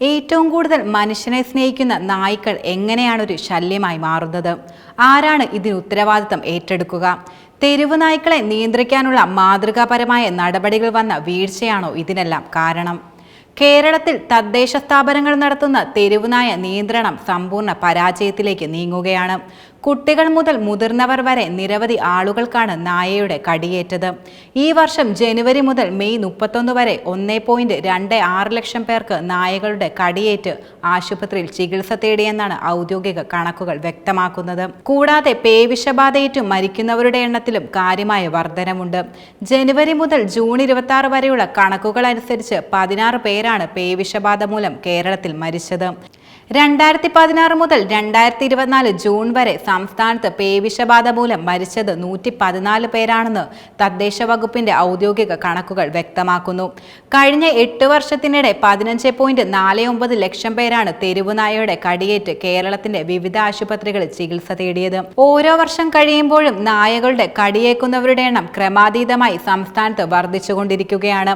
ഏറ്റവും കൂടുതൽ മനുഷ്യനെ സ്നേഹിക്കുന്ന നായ്ക്കൾ എങ്ങനെയാണ് ഒരു ശല്യമായി മാറുന്നത്? ആരാണ് ഇതിന് ഉത്തരവാദിത്തം ഏറ്റെടുക്കുക? തെരുവ് നായ്ക്കളെ നിയന്ത്രിക്കാനുള്ള മാതൃകാപരമായ നടപടികൾ വന്ന വീഴ്ചയാണോ ഇതിനെല്ലാം കാരണം? കേരളത്തിൽ തദ്ദേശ സ്ഥാപനങ്ങൾ നടത്തുന്ന തെരുവുനായ നിയന്ത്രണം സമ്പൂർണ പരാജയത്തിലേക്ക് നീങ്ങുകയാണ്. കുട്ടികൾ മുതൽ മുതിർന്നവർ വരെ നിരവധി ആളുകൾക്കാണ് നായയുടെ കടിയേറ്റത്. ഈ വർഷം ജനുവരി മുതൽ മെയ് മുപ്പത്തൊന്ന് വരെ ഒന്നേ പോയിന്റ് രണ്ട് ആറ് ലക്ഷം പേർക്ക് നായകളുടെ കടിയേറ്റ് ആശുപത്രിയിൽ ചികിത്സ തേടിയെന്നാണ് ഔദ്യോഗിക കണക്കുകൾ വ്യക്തമാക്കുന്നത്. കൂടാതെ പേവിഷബാധയേറ്റ് മരിക്കുന്നവരുടെ എണ്ണത്തിലും കാര്യമായ വർധനമുണ്ട്. ജനുവരി മുതൽ ജൂൺ ഇരുപത്തി ആറ് വരെയുള്ള കണക്കുകൾ അനുസരിച്ച് പതിനാറ് പേരാണ് പേവിഷബാധ മൂലം കേരളത്തിൽ മരിച്ചത്. രണ്ടായിരത്തി പതിനാറ് മുതൽ രണ്ടായിരത്തി ഇരുപത്തിനാല് ജൂൺ വരെ സംസ്ഥാനത്ത് പേവിഷബാധ മൂലം മരിച്ചത് നൂറ്റി പതിനാല് പേരാണെന്ന് തദ്ദേശ വകുപ്പിന്റെ ഔദ്യോഗിക കണക്കുകൾ വ്യക്തമാക്കുന്നു. കഴിഞ്ഞ എട്ട് വർഷത്തിനിടെ പതിനഞ്ച് പോയിന്റ് നാല് ഒമ്പത് ലക്ഷം പേരാണ് തെരുവുനായയുടെ കടിയേറ്റ് കേരളത്തിന്റെ വിവിധ ആശുപത്രികളിൽ ചികിത്സ തേടിയത്. ഓരോ വർഷം കഴിയുമ്പോഴും നായകളുടെ കടിയേക്കുന്നവരുടെ എണ്ണം ക്രമാതീതമായി സംസ്ഥാനത്ത് വർദ്ധിച്ചുകൊണ്ടിരിക്കുകയാണ്.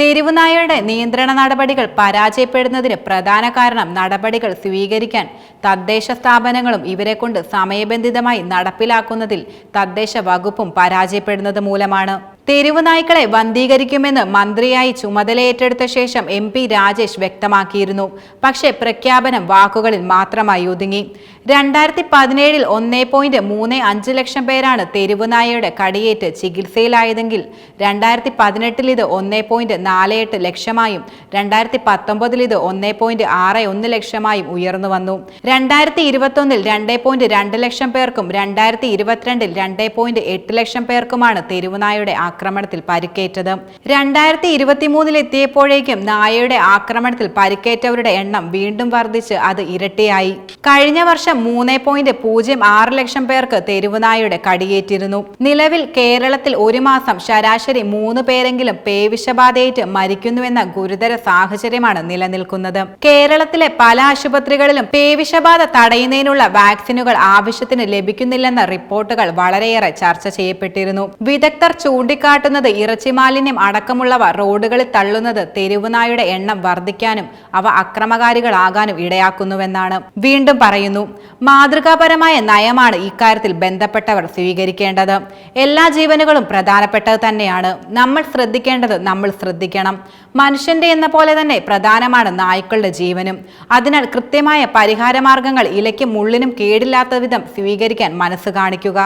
തെരുവുനായയുടെ നിയന്ത്രണ നടപടികൾ പരാജയപ്പെടുന്നതിന് പ്രധാന കാരണം നടപടികൾ സ്വീകരിക്കാൻ തദ്ദേശ സ്ഥാപനങ്ങളും ഇവരെ കൊണ്ട് സമയബന്ധിതമായി നടപ്പിലാക്കുന്നതിൽ തദ്ദേശ വകുപ്പും പരാജയപ്പെടുന്നത് മൂലമാണ്. തെരുവ് നായ്ക്കളെ വന്ധീകരിക്കുമെന്ന് മന്ത്രിയായി ചുമതലയേറ്റെടുത്ത ശേഷം എം പി രാജേഷ് വ്യക്തമാക്കിയിരുന്നു. പക്ഷേ പ്രഖ്യാപനം വാക്കുകളിൽ മാത്രമായി ഒതുങ്ങി. രണ്ടായിരത്തി പതിനേഴിൽ ഒന്നേ പോയിന്റ് മൂന്ന് അഞ്ച് ലക്ഷം പേരാണ് തെരുവ് നായയുടെ കടിയേറ്റ് ചികിത്സയിലായതെങ്കിൽ രണ്ടായിരത്തി പതിനെട്ടിൽ ഇത് ഒന്നേ പോയിന്റ് നാല് എട്ട് ലക്ഷമായും രണ്ടായിരത്തി പത്തൊമ്പതിൽ ഇത് ഒന്നേ പോയിന്റ് ആറ് ഒന്ന് ലക്ഷമായും ഉയർന്നു വന്നു. രണ്ടായിരത്തി ഇരുപത്തൊന്നിൽ രണ്ടേ പോയിന്റ് രണ്ട് ലക്ഷം പേർക്കും രണ്ടായിരത്തി ഇരുപത്തിരണ്ടിൽ രണ്ടേ പോയിന്റ് എട്ട് ലക്ഷം പേർക്കുമാണ് തെരുവുനായയുടെ ആക്രമണത്തിൽ പരിക്കേറ്റത്. രണ്ടായിരത്തി ഇരുപത്തിമൂന്നിൽ എത്തിയപ്പോഴേക്കും നായയുടെ ആക്രമണത്തിൽ പരിക്കേറ്റവരുടെ എണ്ണം വീണ്ടും വർദ്ധിച്ച് അത് ഇരട്ടിയായി. കഴിഞ്ഞ വർഷം മൂന്ന് പോയിന്റ് പൂജ്യം ആറ് ലക്ഷം പേർക്ക് തെരുവുനായയുടെ കടിയേറ്റിരുന്നു. നിലവിൽ കേരളത്തിൽ ഒരു മാസം ശരാശരി മൂന്ന് പേരെങ്കിലും പേവിഷബാധയേറ്റ് മരിക്കുന്നുവെന്ന ഗുരുതര സാഹചര്യമാണ് നിലനിൽക്കുന്നത്. കേരളത്തിലെ പല ആശുപത്രികളിലും പേവിഷബാധ തടയുന്നതിനുള്ള വാക്സിനുകൾ ആവശ്യത്തിന് ലഭിക്കുന്നില്ലെന്ന റിപ്പോർട്ടുകൾ വളരെയേറെ ചർച്ച ചെയ്യപ്പെട്ടിരുന്നു. വിദഗ്ധർ ചൂണ്ടിക്കാട്ടുന്നത് ഇറച്ചി മാലിന്യം അടക്കമുള്ളവ റോഡുകളിൽ തള്ളുന്നത് തെരുവുനായുടെ എണ്ണം വർദ്ധിക്കാനും അവ അക്രമകാരികളാകാനും ഇടയാക്കുന്നുവെന്നാണ് വീണ്ടും പറയുന്നു. മാതൃകാപരമായ നയമാണ് ഇക്കാര്യത്തിൽ ബന്ധപ്പെട്ടവർ സ്വീകരിക്കേണ്ടത്. എല്ലാ ജീവനുകളും പ്രധാനപ്പെട്ടത് തന്നെയാണ്. നമ്മൾ ശ്രദ്ധിക്കേണ്ടത് നമ്മൾ ശ്രദ്ധിക്കണം. മനുഷ്യന്റെ എന്ന പോലെ തന്നെ പ്രധാനമാണ് നായ്ക്കളുടെ ജീവനും. അതിനാൽ കൃത്യമായ പരിഹാരമാർഗങ്ങൾ ഇലയ്ക്കും മുള്ളിനും കേടില്ലാത്ത വിധം സ്വീകരിക്കാൻ മനസ്സ് കാണിക്കുക.